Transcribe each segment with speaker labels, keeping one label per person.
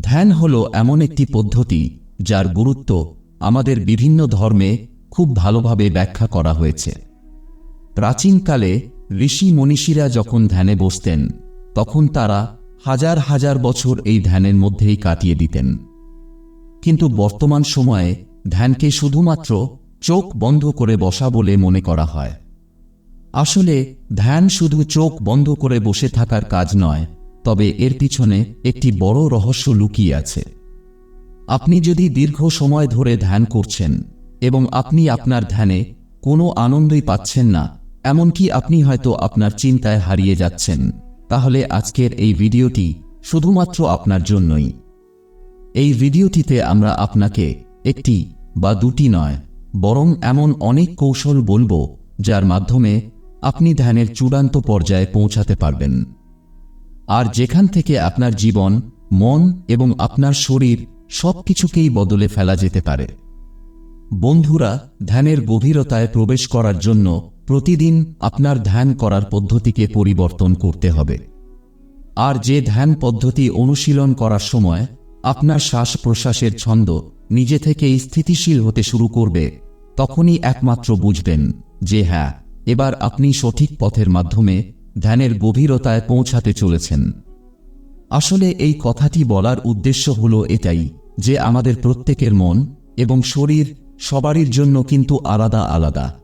Speaker 1: ধ্যান হল এমন একটি পদ্ধতি যার গুরুত্ব আমাদের বিভিন্ন ধর্মে খুব ভালোভাবে ব্যাখ্যা করা হয়েছে। প্রাচীনকালে ঋষি মনীষীরা যখন ধ্যানে বসতেন, তখন তারা হাজার হাজার বছর এই ধ্যানের মধ্যেই কাটিয়ে দিতেন। কিন্তু বর্তমান সময়ে ধ্যানকে শুধুমাত্র চোখ বন্ধ করে বসা বলে মনে করা হয়। আসলে ধ্যান শুধু চোখ বন্ধ করে বসে থাকার কাজ নয় তবে এর পিছনে একটি বড় রহস্য লুকিয়ে আছে। আপনি যদি দীর্ঘ সময় ধরে ধ্যান করছেন এবং আপনি আপনার ধ্যানে কোনো আনন্দই পাচ্ছেন না, এমনকি আপনি হয়তো আপনার চিন্তায় হারিয়ে যাচ্ছেন, তাহলে আজকের এই ভিডিওটি শুধুমাত্র আপনার জন্যই। এই ভিডিওটিতে আমরা আপনাকে একটি বা দুটি নয়, বরং এমন অনেক কৌশল বলব, যার মাধ্যমে আপনি ধ্যানের চূড়ান্ত পর্যায়ে পৌঁছাতে পারবেন। আর যেখান থেকে আপনার জীবন, মন এবং আপনার শরীর সব কিছুকেই বদলে ফেলা যেতে পারে। বন্ধুরা, ধ্যানের গভীরতায় প্রবেশ করার জন্য প্রতিদিন আপনার ধ্যান করার পদ্ধতিকে পরিবর্তন করতে হবে। আর যে ধ্যান পদ্ধতি অনুশীলন করার সময় আপনার শ্বাস প্রশ্বাসের ছন্দ নিজে থেকেই স্থিতিশীল হতে শুরু করবে, তখনই একমাত্র বুঝবেন যে হ্যাঁ এবার আপনি সঠিক পথের মাধ্যমে ধ্যানের গভীরতায় পৌঁছাতে চলেছেন। আসলে এই কথাটি বলার উদ্দেশ্য হল এটাই, যে আমাদের প্রত্যেকের মন এবং শরীর সবারই জন্য কিন্তু আলাদা আলাদা।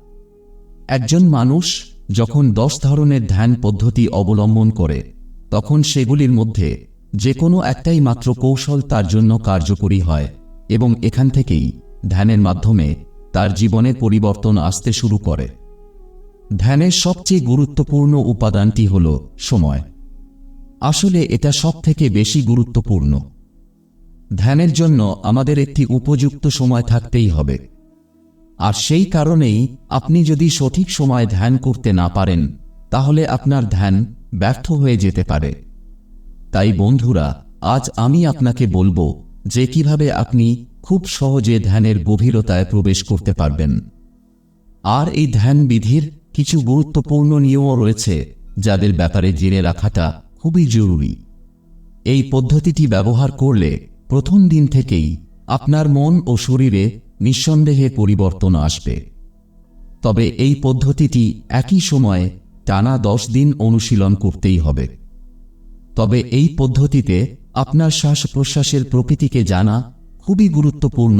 Speaker 1: একজন মানুষ যখন দশ ধরনের ধ্যান পদ্ধতি অবলম্বন করে, তখন সেগুলির মধ্যে যে কোনো একটাই মাত্র কৌশল তার জন্য কার্যকরী হয় এবং এখান থেকেই ধ্যানের মাধ্যমে তার জীবনে পরিবর্তন আসতে শুরু করে। ধ্যানের সবচেয়ে গুরুত্বপূর্ণ উপাদানটি হল সময়। আসলে এটা সব থেকে বেশি গুরুত্বপূর্ণ। ধ্যানের জন্য আমাদের একটি উপযুক্ত সময় থাকতেই হবে। আর সেই কারণেই আপনি যদি সঠিক সময় ধ্যান করতে না পারেন, তাহলে আপনার ধ্যান ব্যর্থ হয়ে যেতে পারে। তাই বন্ধুরা, আজ আমি আপনাকে বলব যে কীভাবে আপনি খুব সহজে ধ্যানের গভীরতায় প্রবেশ করতে পারবেন। আর এই ধ্যান বিধির কিছু গুরুত্বপূর্ণ নিয়মও রয়েছে যাদের ব্যাপারে জেনে রাখাটা খুবই জরুরি। এই পদ্ধতিটি ব্যবহার করলে প্রথম দিন থেকেই আপনার মন ও শরীরে নিঃসন্দেহে পরিবর্তন আসবে। তবে এই পদ্ধতিটি একই সময়ে টানা দশ দিন অনুশীলন করতেই হবে। তবে এই পদ্ধতিতে আপনার শ্বাস প্রশ্বাসের প্রকৃতিকে জানা খুবই গুরুত্বপূর্ণ,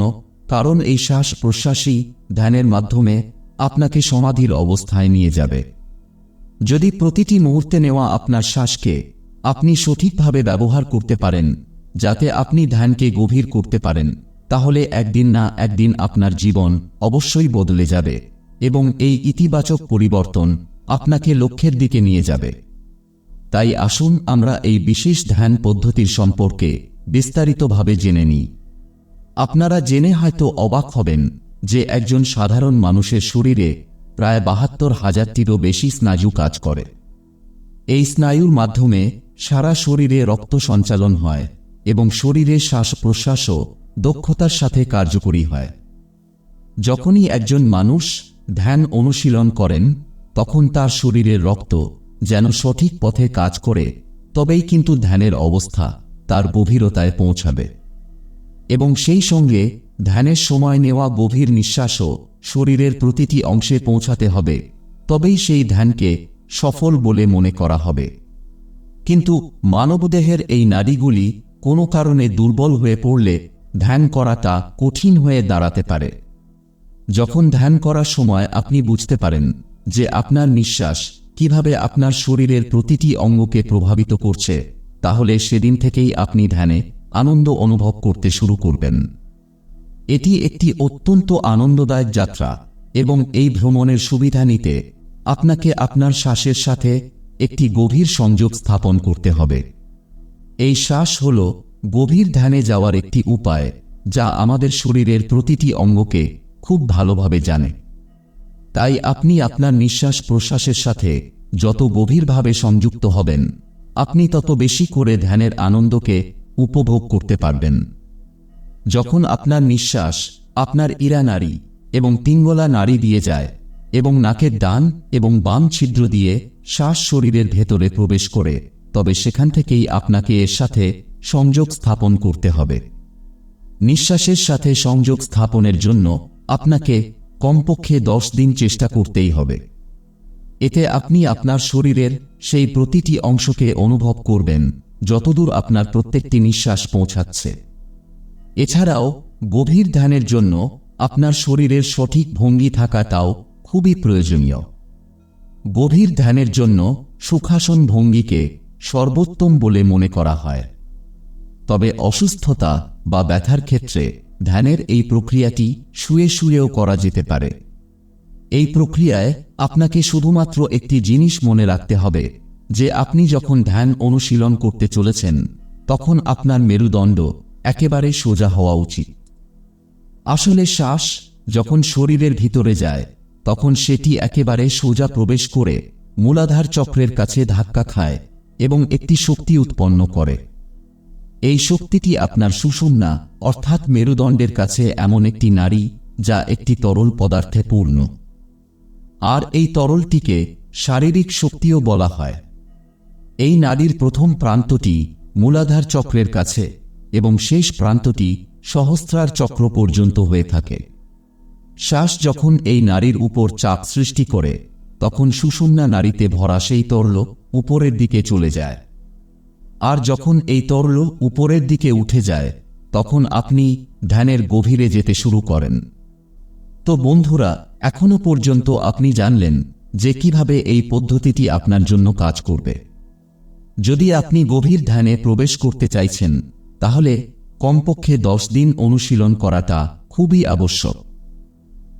Speaker 1: কারণ এই শ্বাস প্রশ্বাসই ধ্যানের মাধ্যমে আপনাকে সমাধির অবস্থায় নিয়ে যাবে। যদি প্রতিটি মুহূর্তে নেওয়া আপনার শ্বাসকে আপনি সঠিকভাবে ব্যবহার করতে পারেন, যাতে আপনি ধ্যানকে গভীর করতে পারেন, তাহলে একদিন না একদিন আপনার জীবন অবশ্যই বদলে যাবে এবং এই ইতিবাচক পরিবর্তন আপনাকে লক্ষ্যের দিকে নিয়ে যাবে। তাই আসুন আমরা এই বিশেষ ধ্যান পদ্ধতির সম্পর্কে বিস্তারিতভাবে জেনে নিই। আপনারা জেনে হয়তো অবাক হবেন যে একজন সাধারণ মানুষের শরীরে প্রায় বাহাত্তর হাজারটিরও বেশি স্নায়ু কাজ করে। এই স্নায়ুর মাধ্যমে সারা শরীরে রক্ত সঞ্চালন হয় এবং শরীরে শ্বাস প্রশ্বাসও দক্ষতার সাথে কার্যকরী হয়। যখনই একজন মানুষ ধ্যান অনুশীলন করেন, তখন তার শরীরের রক্ত যেন সঠিক পথে কাজ করে, তবেই কিন্তু ধ্যানের অবস্থা তার গভীরতায় পৌঁছাবে। এবং সেই সঙ্গে ধ্যানের সময় নেওয়া গভীর নিঃশ্বাসও শরীরের প্রতিটি অংশে পৌঁছাতে হবে, তবেই সেই ধ্যানকে সফল বলে মনে করা হবে। কিন্তু মানবদেহের এই নারীগুলি কোনো কারণে দুর্বল হয়ে পড়লে ধ্যান করাটা কঠিন হয়ে দাঁড়াতে পারে। যখন ধ্যান করার সময় আপনি বুঝতে পারেন যে আপনার নিঃশ্বাস কীভাবে আপনার শরীরের প্রতিটি অঙ্গকে প্রভাবিত করছে, তাহলে সেদিন থেকেই আপনি ধ্যানে আনন্দ অনুভব করতে শুরু করবেন। এটি একটি অত্যন্ত আনন্দদায়ক যাত্রা এবং এই ভ্রমণের সুবিধা নিতে আপনাকে আপনার শ্বাসের সাথে একটি গভীর সংযোগ স্থাপন করতে হবে। এই শ্বাস হল গভীর ধ্যানে যাওয়ার একটি উপায় যা আমাদের শরীরের প্রতিটি অঙ্গকে খুব ভালোভাবে জানে। তাই আপনি আপনার নিঃশ্বাস প্রশ্বাসের সাথে যত গভীরভাবে সংযুক্ত হবেন, আপনি তত বেশি করে ধ্যানের আনন্দকে উপভোগ করতে পারবেন। যখন আপনার নিঃশ্বাস আপনার ইরা নাড়ি এবং পিঙ্গলা নাড়ি দিয়ে যায় এবং নাকের ডান এবং বাম ছিদ্র দিয়ে শ্বাস শরীরের ভেতরে প্রবেশ করে, তবে সেখান থেকেই আপনাকে এর সাথে সংযোগ স্থাপন করতে হবে। নিঃশ্বাসের সাথে সংযোগ স্থাপনের জন্য আপনাকে কমপক্ষে দশ দিন চেষ্টা করতেই হবে। এতে আপনি আপনার শরীরের সেই প্রতিটি অংশকে অনুভব করবেন, যতদূর আপনার প্রত্যেকটি নিঃশ্বাস পৌঁছাচ্ছে। এছাড়াও, গভীর ধ্যানের জন্য আপনার শরীরের সঠিক ভঙ্গি থাকাটাও খুবই প্রয়োজনীয়। গভীর ধ্যানের জন্য সুখাসন ভঙ্গিকে সর্বোত্তম বলে মনে করা হয়। তবে অসুস্থতা বা ব্যথার ক্ষেত্রে ধ্যানের এই প্রক্রিয়াটি শুয়ে শুয়েও করা যেতে পারে। এই প্রক্রিয়ায় আপনাকে শুধুমাত্র একটি জিনিস মনে রাখতে হবে, যে আপনি যখন ধ্যান অনুশীলন করতে চলেছেন, তখন আপনার মেরুদণ্ড একেবারে সোজা হওয়া উচিত। আসলে শ্বাস যখন শরীরের ভিতরে যায়, তখন সেটি একেবারে সোজা প্রবেশ করে মূলাধার চক্রের কাছে ধাক্কা খায় এবং একটি শক্তি উৎপন্ন করে। এই শক্তিটি আপনার সুষুম্না, অর্থাৎ মেরুদণ্ডের কাছে এমন একটি নারী যা একটি তরল পদার্থে পূর্ণ। আর এই তরলটিকে শারীরিক শক্তিও বলা হয়। এই নারীর প্রথম প্রান্তটি মূলাধার চক্রের কাছে এবং শেষ প্রান্তটি সহস্রার চক্র পর্যন্ত হয়ে থাকে। শ্বাস যখন এই নারীর উপর চাপ সৃষ্টি করে, তখন সুষুম্না নারীতে ভরা সেই তরল উপরের দিকে চলে যায়। আর যখন এই তরল উপরের দিকে উঠে যায়, তখন আপনি ধ্যানের গভীরে যেতে শুরু করেন। তো বন্ধুরা, এখনও পর্যন্ত আপনি জানলেন যে কীভাবে এই পদ্ধতিটি আপনার জন্য কাজ করবে। যদি আপনি গভীর ধ্যানে প্রবেশ করতে চাইছেন তাহলে কমপক্ষে দশ দিন অনুশীলন করাটা খুবই আবশ্যক।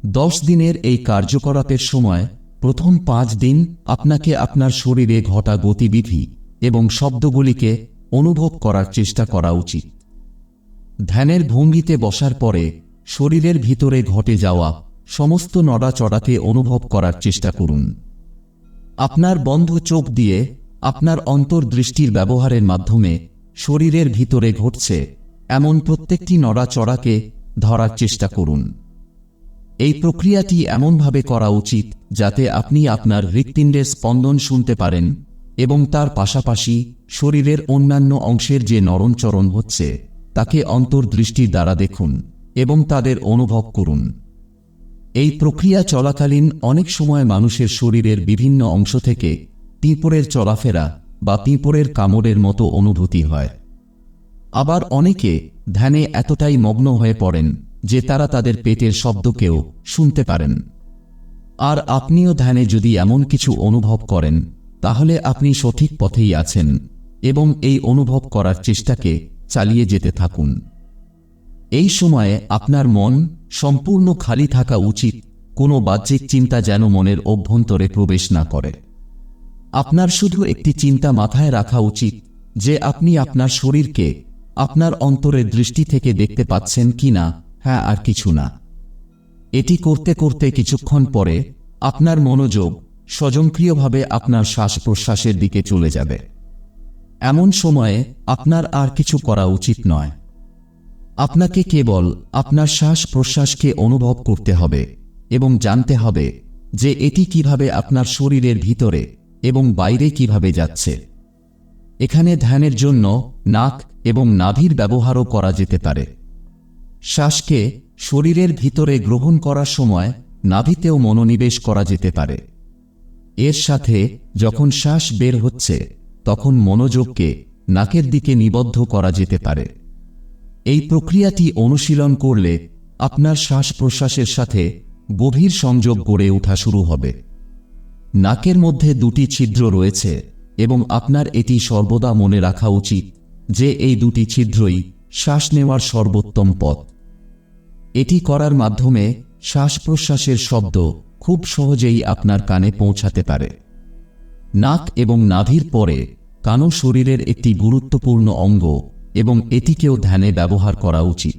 Speaker 1: দশ দিনের এই কার্যকলাপের সময় প্রথম পাঁচ দিন আপনাকে আপনার শরীরে ঘটা গতিবিধি এবং শব্দগুলিকে অনুভব করার চেষ্টা করা উচিত। ধ্যানের ভঙ্গিতে বসার পরে শরীরের ভিতরে ঘটে যাওয়া সমস্ত নড়াচড়াকে অনুভব করার চেষ্টা করুন। আপনার বন্ধ চোখ দিয়ে আপনার অন্তর্দৃষ্টির ব্যবহারের মাধ্যমে শরীরের ভিতরে ঘটছে এমন প্রত্যেকটি নড়াচড়াকে ধরার চেষ্টা করুন। এই প্রক্রিয়াটি এমনভাবে করা উচিত যাতে আপনি আপনার হৃৎপিণ্ডের স্পন্দন শুনতে পারেন এবং তার পাশাপাশি শরীরের অন্যান্য অংশের যে নরণচরণ হচ্ছে, তাকে অন্তর্দৃষ্টির দ্বারা দেখুন এবং তাদের অনুভব করুন। এই প্রক্রিয়া চলাকালীন অনেক সময় মানুষের শরীরের বিভিন্ন অংশ থেকে পিঁপড়ের চলাফেরা বা পিঁপড়ের কামড়ের মতো অনুভূতি হয়। আবার অনেকে ধ্যানে এতটাই মগ্ন হয়ে পড়েন যে তারা তাদের পেটের শব্দকেও শুনতে পারেন। আর আপনিও ধ্যানে যদি এমন কিছু অনুভব করেন, তাহলে আপনি সঠিক পথেই আছেন এবং এই অনুভব করার চেষ্টাকে চালিয়ে যেতে থাকুন। এই সময়ে আপনার মন সম্পূর্ণ খালি থাকা উচিত কোনো বাহ্যিক চিন্তা যেন মনের অভ্যন্তরে প্রবেশ না করে। আপনার শুধু একটি চিন্তা মাথায় রাখা উচিত যে আপনি আপনার শরীরকে আপনার অন্তরের দৃষ্টি থেকে দেখতে পাচ্ছেন কি না হ্যাঁ আর কিছু না। এটি করতে করতে কিছুক্ষণ পরে আপনার মনোযোগ স্বয়ংক্রিয়ভাবে আপনার শ্বাস প্রশ্বাসের দিকে চলে যাবে। এমন সময়ে আপনার আর কিছু করা উচিত নয়। আপনাকে কেবল আপনার শ্বাস প্রশ্বাসকে অনুভব করতে হবে এবং জানতে হবে যে এটি কীভাবে আপনার শরীরের ভিতরে এবং বাইরে কীভাবে যাচ্ছে। এখানে ধ্যানের জন্য নাক এবং নাভির ব্যবহারও করা যেতে পারে। শ্বাসকে শরীরের ভিতরে গ্রহণ করার সময় নাভিতেও মনোনিবেশ করা যেতে পারে। এর সাথে যখন শ্বাস বের হচ্ছে, তখন মনোযোগকে নাকের দিকে নিবদ্ধ করা যেতে পারে। এই প্রক্রিয়াটি অনুশীলন করলে আপনার শ্বাস প্রশ্বাসের সাথে গভীর সংযোগ গড়ে ওঠা শুরু হবে। নাকের মধ্যে দুটি ছিদ্র রয়েছে এবং আপনার এটি সর্বদা মনে রাখা উচিত যে এই দুটি ছিদ্রই শ্বাস নেওয়ার সর্বোত্তম পথ। এটি করার মাধ্যমে শ্বাস প্রশ্বাসের শব্দ খুব সহজেই আপনার কানে পৌঁছাতে পারে। নাক এবং নাভির পরে কানও শরীরের একটি গুরুত্বপূর্ণ অঙ্গ এবং এটিকেও ধ্যানে ব্যবহার করা উচিত।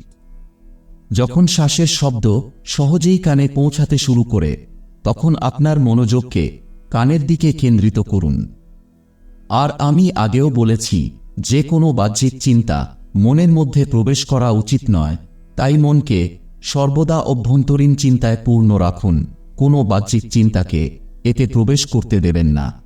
Speaker 1: যখন শ্বাসের শব্দ সহজেই কানে পৌঁছাতে শুরু করে, তখন আপনার মনোযোগকে কানের দিকে কেন্দ্রিত করুন। আর আমি আগেও বলেছি, যে কোনো বাহ্যিক চিন্তা মনের মধ্যে প্রবেশ করা উচিত নয়, তাই মনকে সর্বদা অভ্যন্তরীণ চিন্তায় পূর্ণ রাখুন, কোনো বাহ্যিক চিন্তাকে এতে প্রবেশ করতে দেবেন না।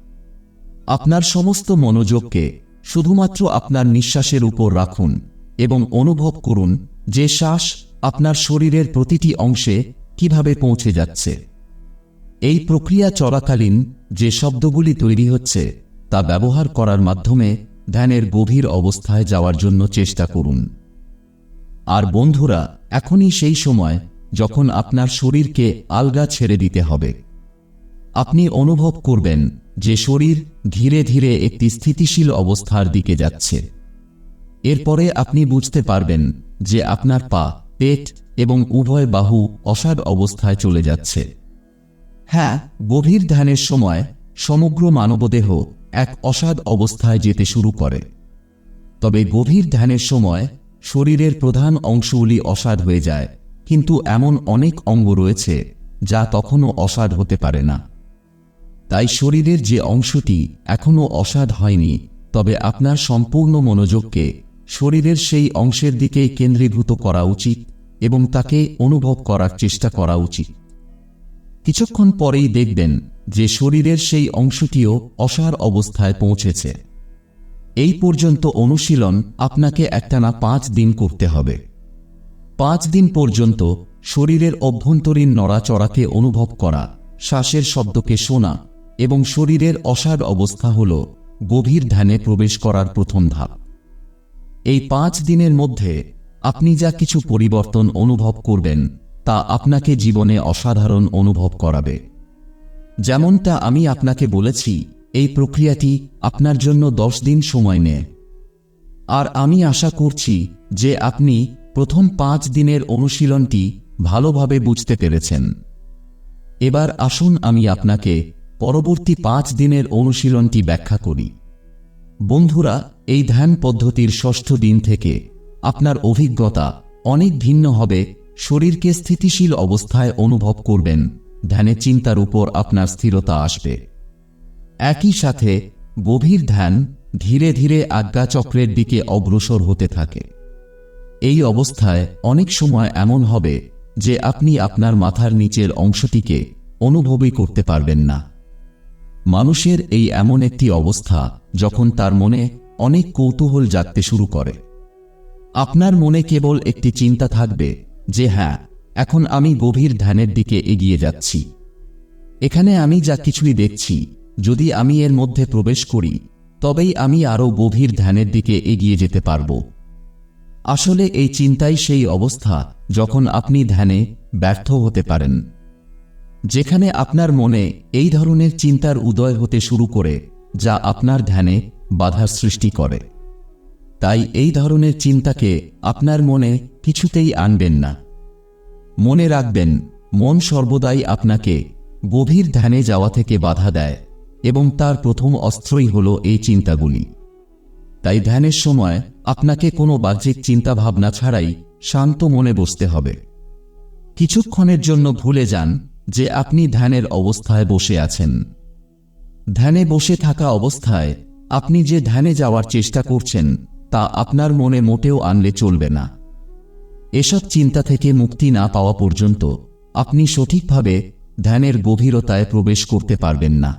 Speaker 1: আপনার সমস্ত মনোযোগকে শুধুমাত্র আপনার নিঃশ্বাসের উপর রাখুন এবং অনুভব করুন যে শ্বাস আপনার শরীরের প্রতিটি অংশে কীভাবে পৌঁছে যাচ্ছে। এই প্রক্রিয়া চলাকালীন যে শব্দগুলি তৈরি হচ্ছে, তা ব্যবহার করার মাধ্যমে ধ্যানের গভীর অবস্থায় যাওয়ার জন্য চেষ্টা করুন। আর বন্ধুরা, এখনই সেই সময় যখন আপনার শরীরকে আলগা ছেড়ে দিতে হবে। আপনি অনুভব করবেন যে শরীর ধীরে ধীরে একটি স্থিতিশীল অবস্থার দিকে যাচ্ছে। এরপরে আপনি বুঝতে পারবেন যে আপনার পা, পেট এবং উভয় বাহু অসাড অবস্থায় চলে যাচ্ছে। হ্যাঁ গভীর ধ্যানের সময় সমগ্র মানবদেহ এক অসাদ অবস্থায় যেতে শুরু করে। তবে গভীর ধ্যানের সময় শরীরের প্রধান অংশগুলি অসাদ হয়ে যায়, কিন্তু এমন অনেক অঙ্গ রয়েছে যা তখনও অসাদ হতে পারে না। তাই শরীরের যে অংশটি এখনও অসাদ হয়নি, তবে আপনার সম্পূর্ণ মনোযোগকে শরীরের সেই অংশের দিকেই কেন্দ্রীভূত করা উচিত এবং তাকে অনুভব করার চেষ্টা করা উচিত। কিছুক্ষণ পরেই দেখবেন যে শরীরের সেই অংশটিও অসার অবস্থায় পৌঁছেছে। এই পর্যন্ত অনুশীলন আপনাকে একটানা পাঁচ দিন করতে হবে। পাঁচ দিন পর্যন্ত শরীরের অভ্যন্তরীণ নড়াচড়াকে অনুভব করা, শ্বাসের শব্দকে শোনা এবং শরীরের অসার অবস্থা হল গভীর ধ্যানে প্রবেশ করার প্রথম ধাপ। এই পাঁচ দিনের মধ্যে আপনি যা কিছু পরিবর্তন অনুভব করবেন তা আপনাকে জীবনে অসাধারণ অনুভব করাবে। যেমনটা আমি আপনাকে বলেছি, এই প্রক্রিয়াটি আপনার জন্য দশ দিন সময় নেয়। আর আমি আশা করছি যে আপনি প্রথম পাঁচ দিনের অনুশীলনটি ভালোভাবে বুঝতে পেরেছেন। এবার আসুন আমি আপনাকে পরবর্তী পাঁচ দিনের অনুশীলনটি ব্যাখ্যা করি। বন্ধুরা, এই ধ্যান পদ্ধতির ষষ্ঠ দিন থেকে আপনার অভিজ্ঞতা অনেক ভিন্ন হবে শরীরকে স্থিতিশীল অবস্থায় অনুভব করবেন ধ্যানে চিন্তার উপর আপনার স্থিরতা আসবে। একই সাথে, গভীর ধ্যান ধীরে ধীরে আজ্ঞাচক্রের দিকে অগ্রসর হতে থাকে। এই অবস্থায় অনেক সময় এমন হবে যে আপনি আপনার মাথার নিচের অংশটিকে অনুভবই করতে পারবেন না। মানুষের এই এমন একটি অবস্থা যখন তার মনে অনেক কৌতূহল জাগতে শুরু করে। আপনার মনে কেবল একটি চিন্তা থাকবে যে হ্যাঁ এখন আমি গভীর ধ্যানের দিকে এগিয়ে যাচ্ছি। এখানে আমি যা কিছুই দেখছি, যদি আমি এর মধ্যে প্রবেশ করি, তবেই আমি আরও গভীর ধ্যানের দিকে এগিয়ে যেতে পারব। আসলে এই চিন্তাই সেই অবস্থা যখন আপনি ধ্যানে ব্যর্থ হতে পারেন। যেখানে আপনার মনে এই ধরনের চিন্তার উদয় হতে শুরু করে, যা আপনার ধ্যানে বাধার সৃষ্টি করে। তাই এই ধরনের চিন্তাকে আপনার মনে কিছুতেই আনবেন না। মনে রাখবেন, মন সর্বদাই আপনাকে গভীর ধ্যানে যাওয়া থেকে বাধা দেয় এবং তার প্রথম অস্ত্রই হল এই চিন্তাগুলি। তাই ধ্যানের সময় আপনাকে কোনো বাহ্যিক চিন্তাভাবনা ছাড়াই শান্ত মনে বসতে হবে। কিছুক্ষণের জন্য ভুলে যান যে আপনি ধ্যানের অবস্থায় বসে আছেন। ধ্যানে বসে থাকা অবস্থায় আপনি যে ধ্যানে যাওয়ার চেষ্টা করছেন তা আপনার মনে মোটেও আনলে চলবে না। এসব চিন্তা থেকে মুক্তি না পাওয়া পর্যন্ত আপনি সঠিকভাবে ধ্যানের গভীরতায় প্রবেশ করতে পারবেন না।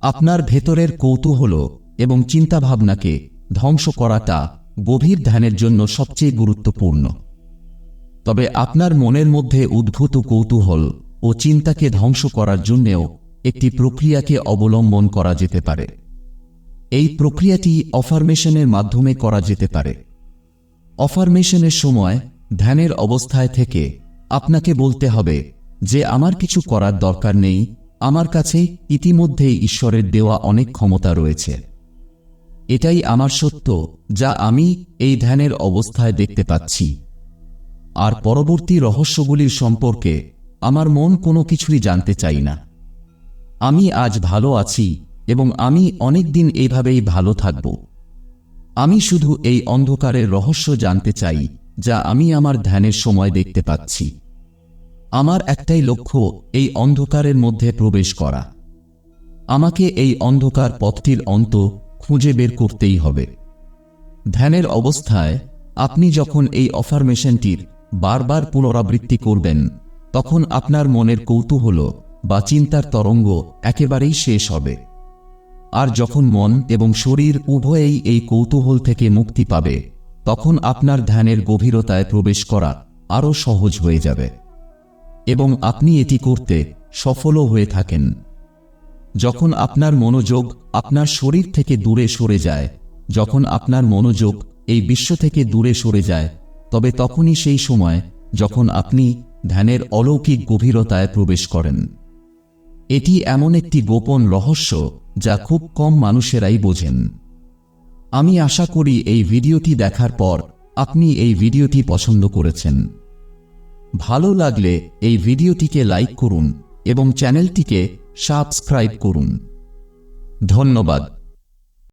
Speaker 1: আপনার ভেতরের কৌতূহল এবং চিন্তাভাবনাকে ধ্বংস করাটা গভীর ধ্যানের জন্য সবচেয়ে গুরুত্বপূর্ণ। তবে আপনার মনের মধ্যে উদ্ভূত কৌতূহল ও চিন্তাকে ধ্বংস করার জন্যেও একটি প্রক্রিয়াকে অবলম্বন করা যেতে পারে। এই প্রক্রিয়াটি অফার্মেশনের মাধ্যমে করা যেতে পারে। অফার্মেশনের সময় ধ্যানের অবস্থায় থেকে আপনাকে বলতে হবে যে আমার কিছু করার দরকার নেই, আমার কাছে ইতিমধ্যেই ঈশ্বরের দেওয়া অনেক ক্ষমতা রয়েছে। এটাই আমার সত্য যা আমি এই ধ্যানের অবস্থায় দেখতে পাচ্ছি। আর পরবর্তী রহস্যগুলির সম্পর্কে আমার মন কোনো কিছুই জানতে চাই না। আমি আজ ভালো আছি এবং আমি অনেক দিন এইভাবেই ভালো থাকব। আমি শুধু এই অন্ধকারের রহস্য জানতে চাই, যা আমি আমার ধ্যানের সময় দেখতে পাচ্ছি। আমার একটাই লক্ষ্য, এই অন্ধকারের মধ্যে প্রবেশ করা। আমাকে এই অন্ধকার পথটির অন্ত খুঁজে বের করতেই হবে। ধ্যানের অবস্থায়, আপনি যখন এই অফার্মেশনটির বারবার পুনরাবৃত্তি করবেন, তখন আপনার মনের কৌতূহল বা চিন্তার তরঙ্গ একেবারেই শেষ হবে। আর যখন মন এবং শরীর উভয়েই এই কৌতূহল থেকে মুক্তি পাবে, তখন আপনার ধ্যানের গভীরতায় প্রবেশ করা আরও সহজ হয়ে যাবে। এবং আপনি এটি করতে সফলও হয়ে থাকেন। যখন আপনার মনোযোগ আপনার শরীর থেকে দূরে সরে যায়, যখন আপনার মনোযোগ এই বিশ্ব থেকে দূরে সরে যায়, তবে তখনই সেই সময় যখন আপনি ধ্যানের অলৌকিক গভীরতায় প্রবেশ করেন। এটি এমন একটি গোপন রহস্য যা খুব কম মানুষেরাই বোঝেন। আমি আশা করি এই ভিডিওটি দেখার পর আপনি এই ভিডিওটি পছন্দ করেছেন। ভালো লাগলে এই ভিডিওটিকে লাইক করুন এবং চ্যানেলটিকে সাবস্ক্রাইব করুন। ধন্যবাদ।